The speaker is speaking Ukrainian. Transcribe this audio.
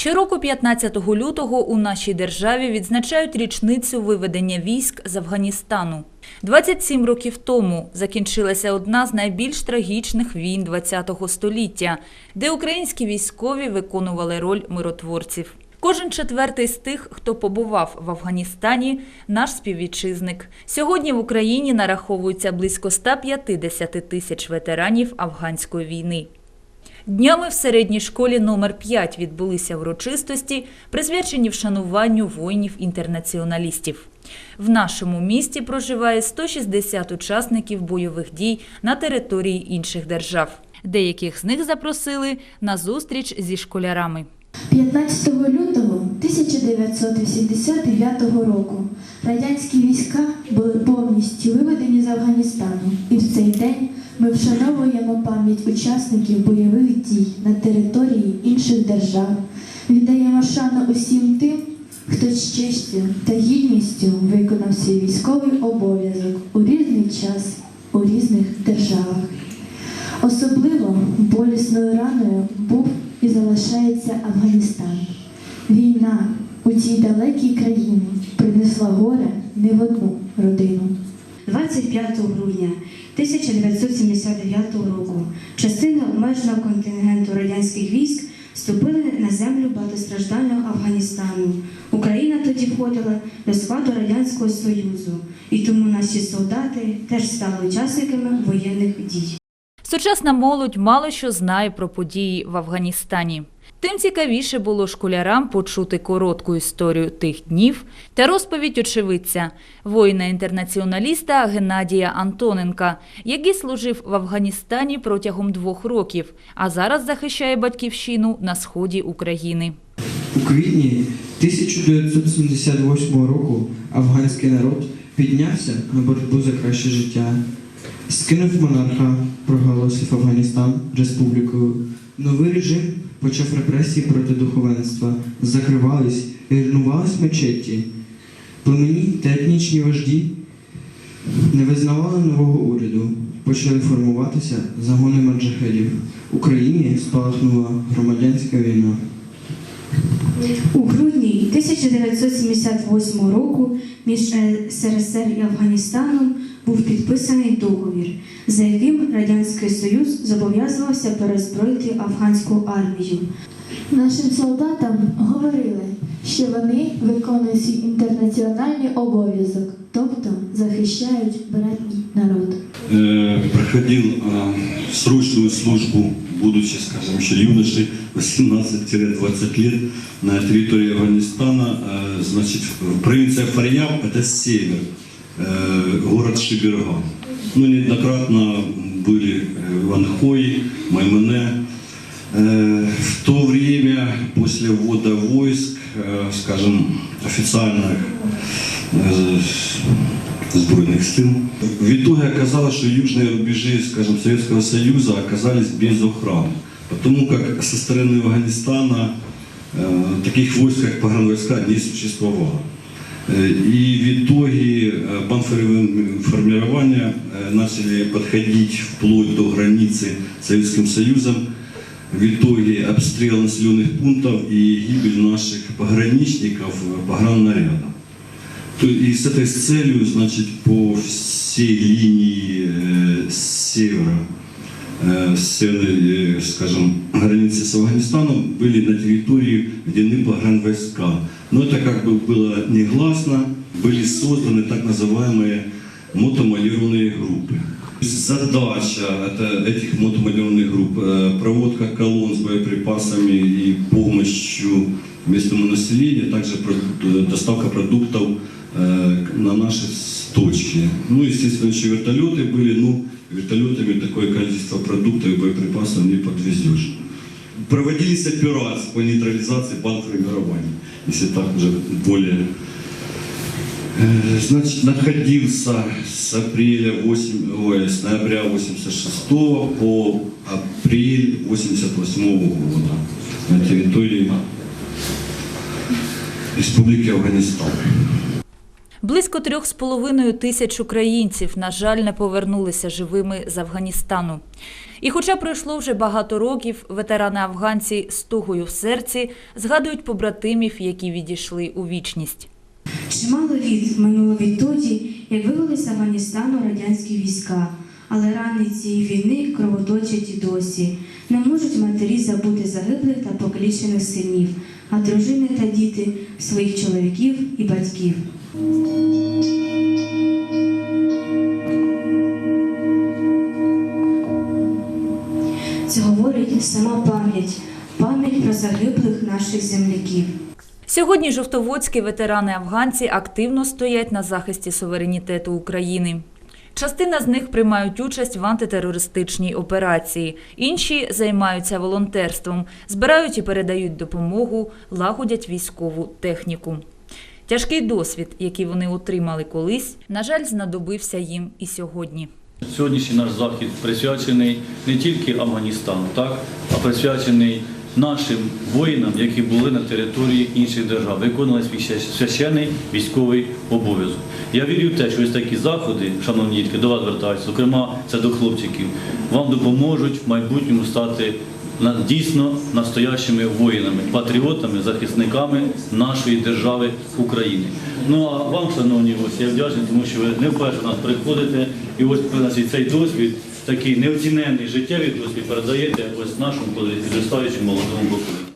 Щороку 15 лютого у нашій державі відзначають річницю виведення військ з Афганістану. 27 років тому закінчилася одна з найбільш трагічних війн ХХ століття, де українські військові виконували роль миротворців. Кожен четвертий з тих, хто побував в Афганістані, наш співвітчизник. Сьогодні в Україні нараховується близько 150 тисяч ветеранів афганської війни. Днями в середній школі номер 5 відбулися урочистості, присвячені вшануванню воїнів-інтернаціоналістів. В нашому місті проживає 160 учасників бойових дій на території інших держав. Деяких з них запросили на зустріч зі школярами. 15 лютого 1989 року радянські війська були повністю виведені з Афганістану, і в цей день ми вшановуємо пам'ять учасників бойових дій на території інших держав, віддаємо шану усім тим, хто з честю та гідністю виконав свій військовий обов'язок у різний час у різних державах. Особливо болісною раною був і залишається Афганістан. Війна у цій далекій країні принесла горе не в одну родину. 25 грудня 1979 року частина обмеженого контингенту радянських військ вступили на землю багатостраждального Афганістану. Україна тоді входила до складу Радянського Союзу, і тому наші солдати теж стали учасниками воєнних дій. Сучасна молодь мало що знає про події в Афганістані. Тим цікавіше було школярам почути коротку історію тих днів та розповідь очевидця, воїна-інтернаціоналіста Геннадія Антоненка, який служив в Афганістані протягом двох років, а зараз захищає батьківщину на сході України. У квітні 1978 року афганський народ піднявся на боротьбу за краще життя, скинув монарха, проголосив Афганістан республікою. Новий режим почав репресії проти духовенства, закривались і руйнувались мечеті. Племені та етнічні вожді не визнавали нового уряду, почали формуватися загони маджахедів. Україні спалахнула громадянська війна. У грудні 1978 року між СРСР і Афганістаном був підписаний договір, за яким Радянський Союз зобов'язувався перезброїти афганську армію. Нашим солдатам говорили, що вони виконують свій інтернаціональний обов'язок, тобто захищають братній народ. э, проходил э, срочную службу, будучи, скажем, еще юношей, 18-20 лет на территории Афганистана, э, значит, в- провинция Фарьяб, это север, э, город Шиберган. Ну, неоднократно были э, в Анхое, Маймане. Э, В то время, после ввода войск, э, скажем, официальных э, сбройных сил. В итоге оказалось, что южные рубежи, скажем, Советского Союза оказались без охраны. Потому как со стороны Афганистана э, таких войск, как погранвойска, не существовало. Э, И в итоге э, бандформирования э, начали подходить вплоть до границы с Советским Союзом. В итоге обстрел населенных пунктов и гибель наших пограничников э, пограннаряда. То и с этой целью, значит, по всей линии э, с севера, э, с северной, э, скажем, границы с Афганистаном были на территории введены погранвойска. Но это как бы было негласно, были созданы так называемые мотомалированные группы. Задача это, этих мотомалированных групп э, проводка колонн с боеприпасами и помощью местному населению, также продукт- э, доставка продуктов э, на наши с- точки. Ну, естественно, еще вертолеты были, ну, вертолетами такое количество продуктов и боеприпасов не подвезешь. Проводились операции по нейтрализации бандформирований, если так уже более Э, Значит, находился с апреля 8, ой, с ноября 86 по апрель 88 года на территории Республики Афганистан. Близько трьох з половиною тисяч українців, на жаль, не повернулися живими з Афганістану. І хоча пройшло вже багато років, ветерани афганці з тугою в серці згадують побратимів, які відійшли у вічність. Чимало літ минуло відтоді, як вивели з Афганістану радянські війська, але рани цієї війни кровоточать і досі. Не можуть матері забути загиблих та покалічених синів, а дружини та діти своїх чоловіків і батьків. Це говорить сама пам'ять, пам'ять про загиблих наших земляків. Сьогодні жовтоводські ветерани-афганці активно стоять на захисті суверенітету України. Частина з них приймають участь в антитерористичній операції, інші займаються волонтерством, збирають і передають допомогу, лагодять військову техніку. Тяжкий досвід, який вони отримали колись, на жаль, знадобився їм і сьогодні. Сьогоднішній наш захід присвячений не тільки Афганістану, так, а присвячений нашим воїнам, які були на території інших держав, виконували свій ще- священний військовий обов'язок. Я вірю в те, що ось такі заходи, шановні дітки, до вас звертаюся, зокрема, це до хлопчиків, вам допоможуть в майбутньому стати дійсно настоящими воїнами, патріотами, захисниками нашої держави України. Ну а вам, шановні гості, я вдячний, тому що ви не вперше нас приходите, і ось цей досвід, такий неоціненний життєвий досвід передаєте ось нашому підростаючому молодому поколінню.